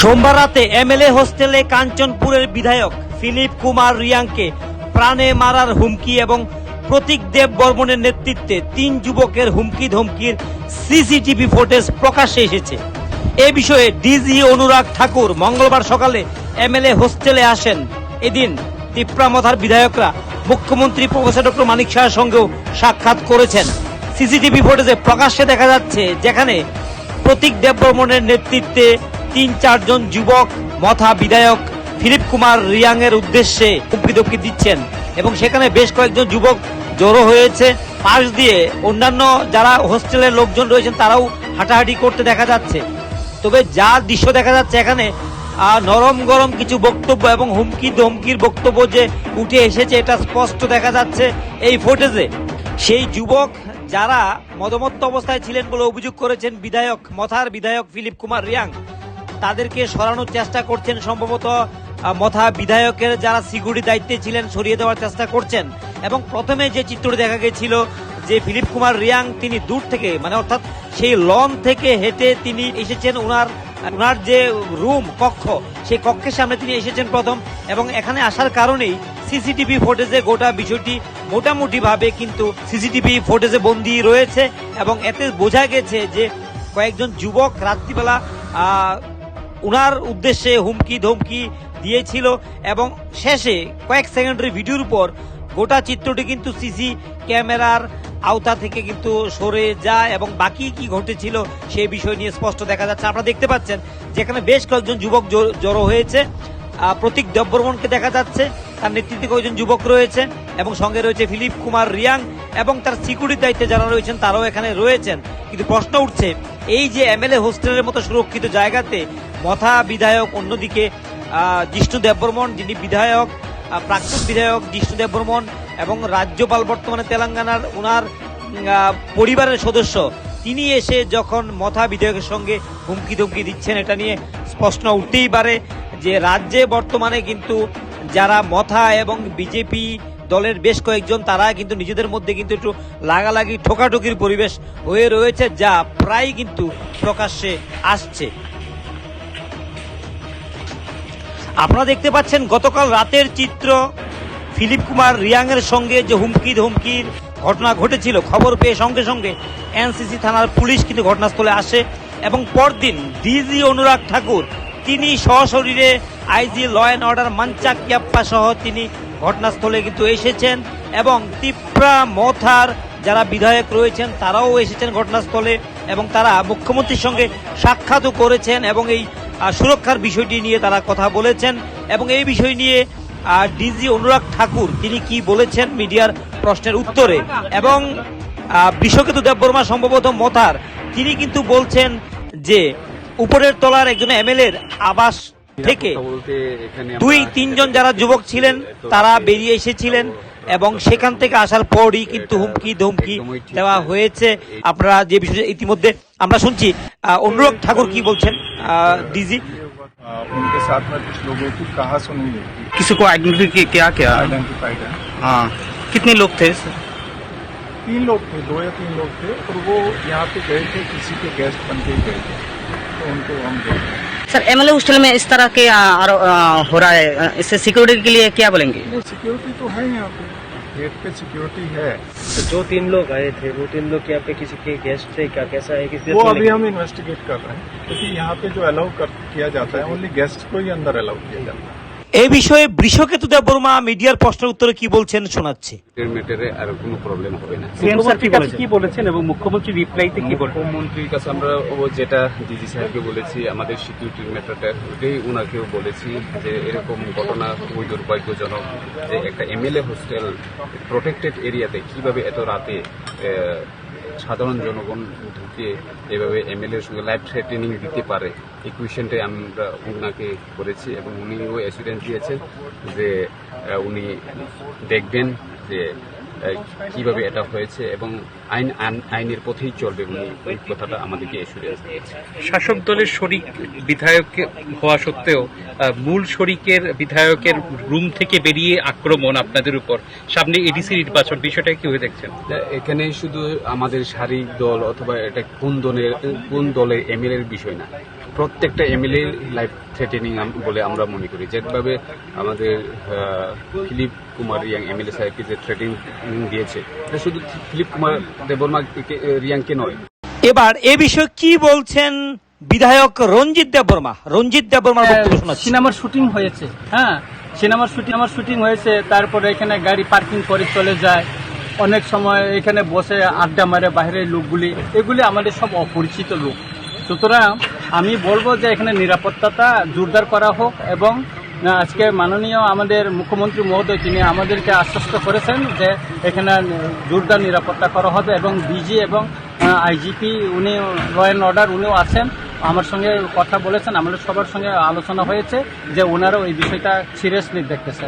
সোমবার রাতে এমএলএ হোস্টেলে কাঞ্চনপুরের বিধায়ক ফিলিপ কুমার রিয়াংকে প্রাণে মারার হুমকি এবং প্রতীক দেব বর্মনের নেতৃত্বে তিন যুবকের হুমকি ধমকির সিসিটিভি ফুটেজ প্রকাশ্যে এসেছে। এ বিষয়ে ডিজি অনুরাগ ঠাকুর মঙ্গলবার সকালে এমএলএ হোস্টেলে আসেন। এদিন তিপ্রামথার বিধায়করা মুখ্যমন্ত্রী প্রফেসর ডক্টর মানিক শাহের সঙ্গেও সাক্ষাৎ করেছেন। সিসিটিভি ফুটেজে প্রকাশ্যে দেখা যাচ্ছে যেখানে প্রতীক দেববর্মনের নেতৃত্বে তিন চারজন যুবক, মথা বিধায়ক ফিলিপ কুমার রিয়াং এর উদ্দেশ্যে হুমকি দিচ্ছেন এবং সেখানে বেশ কয়েকজন যুবক জড়ো হয়েছে। পাশ দিয়ে অন্যান্য যারা হোস্টেলের লোকজন রয়েছেন, তারাও হাঁটাহাঁটি করতে দেখা যাচ্ছে। তবে যা দৃশ্য দেখা যাচ্ছে এখানে নরম গরম কিছু বক্তব্য এবং হুমকি ধমকির বক্তব্য যে উঠে এসেছে, এটা স্পষ্ট দেখা যাচ্ছে এই ফুটেজে সেই যুবক যারা মদমত্ত অবস্থায় ছিলেন বলে অভিযোগ করেছেন বিধায়ক, মথার বিধায়ক ফিলিপ কুমার রিয়াং। তাদেরকে সরানোর চেষ্টা করছেন। সম্ভবত মথা বিধায়কের যারা সিকিউরিটি দায়িত্বে ছিলেন, সরিয়ে দেওয়ার চেষ্টা করছেন। এবং প্রথমে যে চিত্রটি দেখা গেছিল, যে ফিলিপ কুমার রিয়াং তিনি দূর থেকে মানে অর্থাৎ সেই লন থেকে হেঁটে তিনি এসেছেন ওনার ওনার যে রুম, কক্ষ, সেই কক্ষের সামনে তিনি এসেছেন প্রথম। এবং এখানে আসার কারণেই সিসিটিভি ফুটেজে গোটা বিষয়টি মোটামুটি ভাবে কিন্তু সিসিটিভি ফুটেজে বন্দি রয়েছে। এবং এতে বোঝা গেছে যে কয়েকজন যুবক রাত্রিবেলা উনার উদ্দেশ্যে হুমকি, ধমকি দিয়েছিল এবং শেষে কয়েক সেকেন্ডের ভিডিওর উপর গোটা চিত্রটি কিন্তু সিসি ক্যামেরার আওতা থেকে কিন্তু সরে যায় এবং বাকি কি ঘটেছিল সেই বিষয় নিয়ে স্পষ্ট দেখা যাচ্ছে। আপনারা দেখতে পাচ্ছেন যেখানে বেশ কয়েকজন যুবক জড়- হয়েছে। প্রতীক দেববর্মনকে দেখা যাচ্ছে। তার নেতৃত্বে কয়েকজন যুবক রয়েছে এবং সঙ্গে রয়েছে ফিলিপ কুমার রিয়াং এবং তার সিকিউরিটি দায়িত্বে যারা রয়েছেন তারাও এখানে রয়েছেন। কিন্তু প্রশ্ন উঠছে, এই যে এমএলএ হোস্টেলের মতো সুরক্ষিত জায়গাতে মথা বিধায়ক, অন্যদিকে জিষ্ণু দেববর্মন, যিনি বিধায়ক প্রাক্তন বিধায়ক জিষ্ণু দেববর্মন এবং রাজ্যপাল বর্তমানে তেলেঙ্গানার ওনার পরিবারের সদস্য, তিনি এসে যখন মথা বিধায়কের সঙ্গে হুমকি ধমকি দিচ্ছেন, এটা নিয়ে স্পষ্ট উঠতেই পারে যে রাজ্যে বর্তমানে কিন্তু যারা মথা এবং বিজেপি দলের বেশ কয়েকজন, তারা কিন্তু নিজেদের মধ্যে কিন্তু একটু লাগালাগি, ঠোকাঠুকির পরিবেশ হয়ে রয়েছে, যা প্রায় কিন্তু প্রকাশ্যে আসছে। আপনারা দেখতে পাচ্ছেন গতকাল রাতের চিত্র। ফিলিপ কুমার রিয়াংয়ের সঙ্গে যে হুমকি ধমকির ঘটনা ঘটেছিল, খবর পেয়ে সঙ্গে সঙ্গে এনসিসি থানার পুলিশ কিন্তু ঘটনাস্থলে আসে এবং পরদিন ডিজি অনুরাগ ঠাকুর, তিনি সশরীরে IG law and order Manchak Ipper সহ তিনি ঘটনাস্থলে কিন্তু এসেছেন এবং তিপ্রা মথার যারা বিধায়ক রয়েছেন, তারাও এসেছেন ঘটনাস্থলে এবং তারা মুখ্যমন্ত্রীর সঙ্গে সাক্ষাৎও করেছেন এবং এই সুরক্ষার বিষয়টি নিয়ে তারা কথা বলেছেন এবং এই বিষয় নিয়ে ডিজি অনুরাগ ঠাকুর তিনি কি বলেছেন মিডিয়ার প্রশ্নের উত্তরে। এবং বিশ্বকেতু দেববর্মা সম্ভবত মতার তিনি কিন্তু বলছেন যে উপরের তলার একজন এমএলএর আবাস থেকে দুই তিনজন যারা যুবক ছিলেন তারা বেরিয়ে এসেছিলেন। এবং সেখান থেকে আসার পরই কিন্তু হুমকি ধমকি দেওয়া হয়েছে আপনারা যে বিষয়ে ইতিমধ্যে আমরা শুনছি আহ, অনুরাগ ঠাকুর কি বলছেন ডিজি आ, उनके साथ में कुछ लोगों की कहा सुनी हुई थी किसी को आइडेंटिफाई किया क्या आइडेंटिफाइड है हाँ कितने लोग थे सर तीन लोग थे दो या तीन लोग थे और वो यहाँ पे गए थे किसी के गेस्ट बन के ही गए थे तो उनको हम देख रहे हैं सर एमएलए हॉस्टल में इस तरह के आ, आ, आ, हो रहा है इससे सिक्योरिटी के लिए क्या बोलेंगे? सिक्योरिटी तो है यहाँ पे। गेट पे सिक्योरिटी है। तो जो तीन लोग आए थे वो तीन लोग यहाँ पे किसी के गेस्ट थे क्या कैसा है किसी वो अभी हम इन्वेस्टिगेट कर रहे हैं। क्योंकि यहाँ पे जो अलाउ किया जाता है ओनली गेस्ट को ही अंदर अलाउ किया जाता है। এই বিষয়ে বৃষকেতু দেববর্মা মিডিয়ার প্রশ্নের উত্তরে কি বলছেন শোনাচ্ছে। আর কোনো প্রবলেম হবে না। কি বলেছেন এবং মুখ্যমন্ত্রী রিপ্লাইতে কি মুখ্যমন্ত্রীর কাছে আমরা ও যেটা ডিজি সাহেবকে বলেছি আমাদের সিকিউরিটির ম্যাটারটা ওটাই ওনাকেও বলেছি যে এরকম ঘটনা খুবই দুর্ভাগ্যজনক যে একটা এমএলএ হোস্টেল প্রোটেক্টেড এরিয়াতে কীভাবে এত রাতে সাধারণ জনগণ ঢুকে এভাবে এমএলএর সঙ্গে লাইফ থ্রেটেনিং দিতে পারে। এই আমরা ওনাকে করেছি এবং উনিও অ্যাসুরেন্স দিয়েছেন যে উনি দেখবেন যে কীভাবে এটা হয়েছে এবং আইন আইন- আইনের পথেই চলবে উনি এই কথাটা আমাদেরকে অ্যাসুরেন্স শাসক দলের শরিক বিধায়ক হওয়া সত্ত্বেও মূল শরিকের বিধায়কের রুম থেকে বেরিয়ে আক্রমণ আপনাদের উপর। সামনে এডিসি নির্বাচন বিষয়টা কীভাবে দেখছেন? এখানে শুধু আমাদের শারীরিক দল অথবা এটা কোন দলের কোন দলের এমএলএর বিষয় না প্রত্যেকটা এমএলএ লাইফ থ্রেটেনিং বলে আমরা মনে করি। যেভাবে আমাদের ফিলিপ কুমার রিয়াং এমএলএ সাহেবকে যে থ্রেটিং দিয়েছে এটা শুধু ফিলিপ কুমার দেববর্মা রিয়াংকে নয়। এবার এ বিষয়ে কি বলছেন বিধায়ক রঞ্জিত দেববর্মা? রঞ্জিত দেববর্মার বক্তব্য শোনাচ্ছি। সিনেমার শুটিং হয়েছে হ্যাঁ সিনেমার শুটিং আমার শুটিং হয়েছে তারপরে এখানে গাড়ি পার্কিং করে চলে যায়। অনেক সময় এখানে বসে আড্ডা মারে বাইরের লোকগুলি এগুলি আমাদের সব অপরিচিত লোক। সুতরাং আমি বলব যে এখানে নিরাপত্তাটা জোরদার করা হোক এবং আহ, আজকে মাননীয় আমাদের মুখ্যমন্ত্রী মহোদয় তিনি আমাদেরকে আশ্বস্ত করেছেন যে এখানে জোরদার নিরাপত্তা করা হবে এবং ডিজি এবং আইজিপি উনি ল অ্যান্ড অর্ডার উনিও আছেন। আমার সঙ্গে কথা বলেছেন আমাদের সবার সঙ্গে আলোচনা হয়েছে যে ওনারাও এই বিষয়টা সিরিয়াসলি দেখতেছে।